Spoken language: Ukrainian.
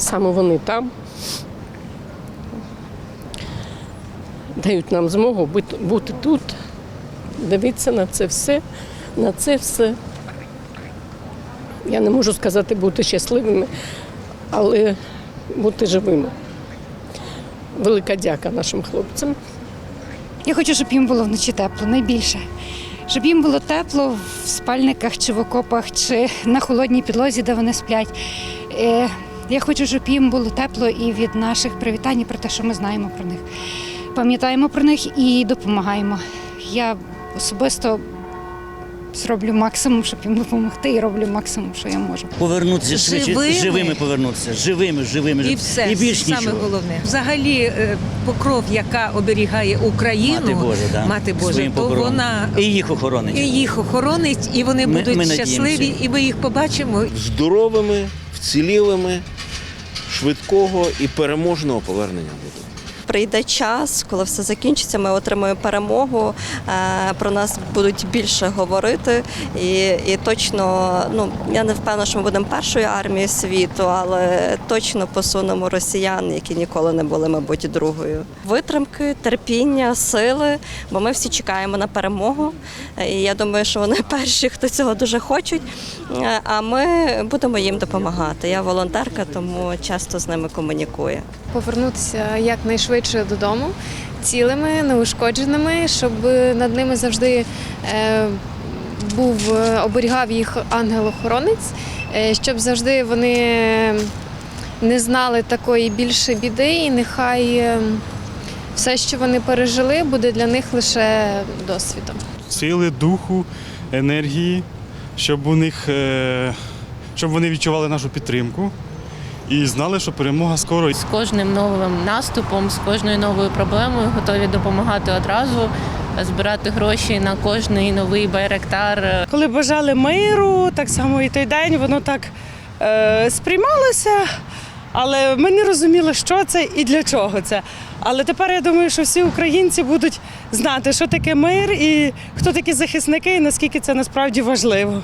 саме вони там дають нам змогу бути, тут, дивитися на це все, на це все. Я не можу сказати бути щасливими, але бути живими. Велика дяка нашим хлопцям. Я хочу, щоб їм було вночі тепло, найбільше. Щоб їм було тепло в спальниках чи в окопах, чи на холодній підлозі, де вони сплять. Я хочу, щоб їм було тепло і від наших привітань, і про те, що ми знаємо про них. Пам'ятаємо про них і допомагаємо. Я особисто зроблю максимум, щоб їм допомогти, і роблю максимум, що я можу. Повернутися швидше, Живими. живими повернутися, живими, живими. І все і більш саме нічого. головне. Взагалі, е, покров, яка оберігає Україну, Мати Божа, да. Мати Своїм то покровом. вона І їх охоронить. і їх охоронить, і вони Ми- будуть ми надіємося. щасливі, і ми їх побачимо. здоровими, вцілілими, швидкого і переможного повернення додому. прийде час, коли все закінчиться, ми отримаємо перемогу. е, Про нас будуть більше говорити. І, і точно, ну я не впевнена, що ми будемо першою армією світу, але точно посунемо росіян, які ніколи не були, мабуть, другою. Витримки, терпіння, сили, бо ми всі чекаємо на перемогу. Е, І я думаю, що вони перші, хто цього дуже хочуть. Е, А ми будемо їм допомагати. Я волонтерка, тому часто з ними комунікую. повернутися якнайшвидше додому, цілими, неушкодженими, щоб над ними завжди е, був оберігав їх ангел-охоронець, е, щоб завжди вони не знали такої більше біди, і нехай все, що вони пережили, буде для них лише досвідом. сили, духу, енергії, щоб у них е, щоб вони відчували нашу підтримку і знали, що перемога скоро. З кожним новим наступом, з кожною новою проблемою готові допомагати одразу, збирати гроші на кожний новий байректар. Коли бажали миру, так само і той день воно так е, сприймалося, але ми не розуміли, що це і для чого це. Але тепер я думаю, що всі українці будуть знати, що таке мир і хто такі захисники, і наскільки це насправді важливо.